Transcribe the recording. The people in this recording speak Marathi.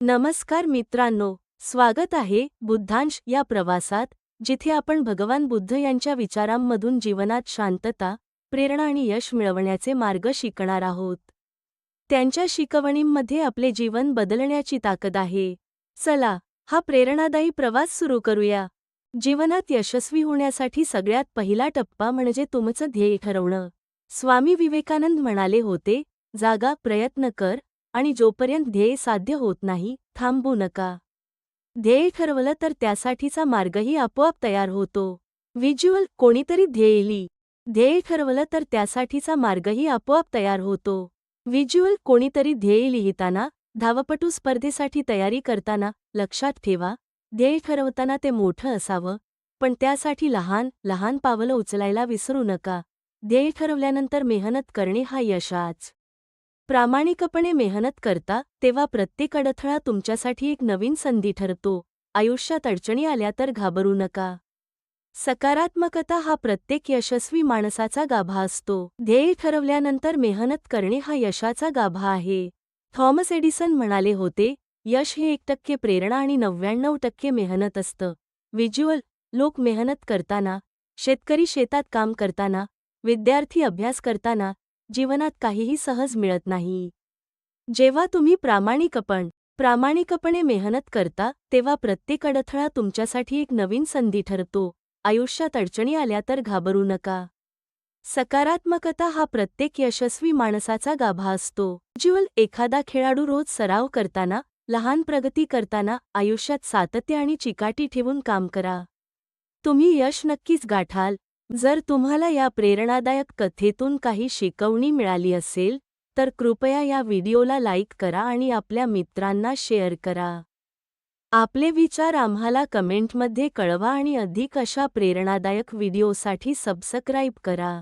नमस्कार मित्रांनो स्वागत आहे बुद्धांश या प्रवासात जिथे आपण भगवान बुद्ध यांच्या विचारांमधून जीवनात शांतता प्रेरणा आणि यश मिळवण्याचे मार्ग शिकणार आहोत. त्यांच्या शिकवणींमध्ये आपले जीवन बदलण्याची ताकद आहे. चला हा प्रेरणादायी प्रवास सुरू करूया. जीवनात यशस्वी होण्यासाठी सगळ्यात पहिला टप्पा म्हणजे तुमचं ध्येय ठरवणं. स्वामी विवेकानंद म्हणाले होते जागा प्रयत्न कर आणि जोपर्यंत ध्येय साध्य होत नाही थांबू नका. ध्येय ठरवलं तर त्यासाठीचा मार्गही आपोआप तयार होतो. व्हिज्युअल कोणीतरी ध्येयली. ध्येय ठरवलं तर त्यासाठीचा मार्गही आपोआप तयार होतो. व्हिज्युअल कोणीतरी ध्येय लिहिताना धावपटू स्पर्धेसाठी तयारी करताना लक्षात ठेवा ध्येय ठरवताना ते मोठं असावं पण त्यासाठी लहान लहान पावलं उचलायला विसरू नका. ध्येय ठरवल्यानंतर मेहनत करणे हा यशाच. प्रामाणिकपणे मेहनत करता तेव्हा प्रत्येक अडथळा तुमच्यासाठी एक नवीन संधी ठरतो. आयुष्यात अडचणी आल्या तर घाबरू नका. सकारात्मकता हा प्रत्येक यशस्वी माणसाचा गाभा असतो. ध्येय ठरवल्यानंतर मेहनत करणे हा यशाचा गाभा आहे. थॉमस एडिसन म्हणाले होते यश हे एक टक्के प्रेरणा आणि नव्याण्णव टक्के मेहनत असतं. व्हिज्युअल लोक मेहनत करताना शेतकरी शेतात काम करताना विद्यार्थी अभ्यास करताना जीवनात काहीही सहज मिळत नाही. जेव्हा तुम्ही प्रामाणिकपण प्रामाणिकपणे मेहनत करता तेव्हा प्रत्येक अडथळा तुमच्यासाठी एक नवीन संधी ठरतो. आयुष्यात अडचणी आल्या तर घाबरू नका. सकारात्मकता हा प्रत्येक यशस्वी माणसाचा गाभा असतो. ज्युअल एखादा खेळाडू रोज सराव करताना लहान प्रगती करताना आयुष्यात सातत्य आणि चिकाटी ठेवून काम करा. तुम्ही यश नक्कीच गाठाल जर तुम्हाला या प्रेरणादायक कथेतून काही शिकवणी मिळाली असेल तर कृपया या व्हिडिओला लाईक करा आणि आपल्या मित्रांना शेअर करा. आपले विचार आम्हाला कमेंटमध्ये कळवा आणि अधिक अशा प्रेरणादायक व्हिडिओसाठी सबस्क्राईब करा.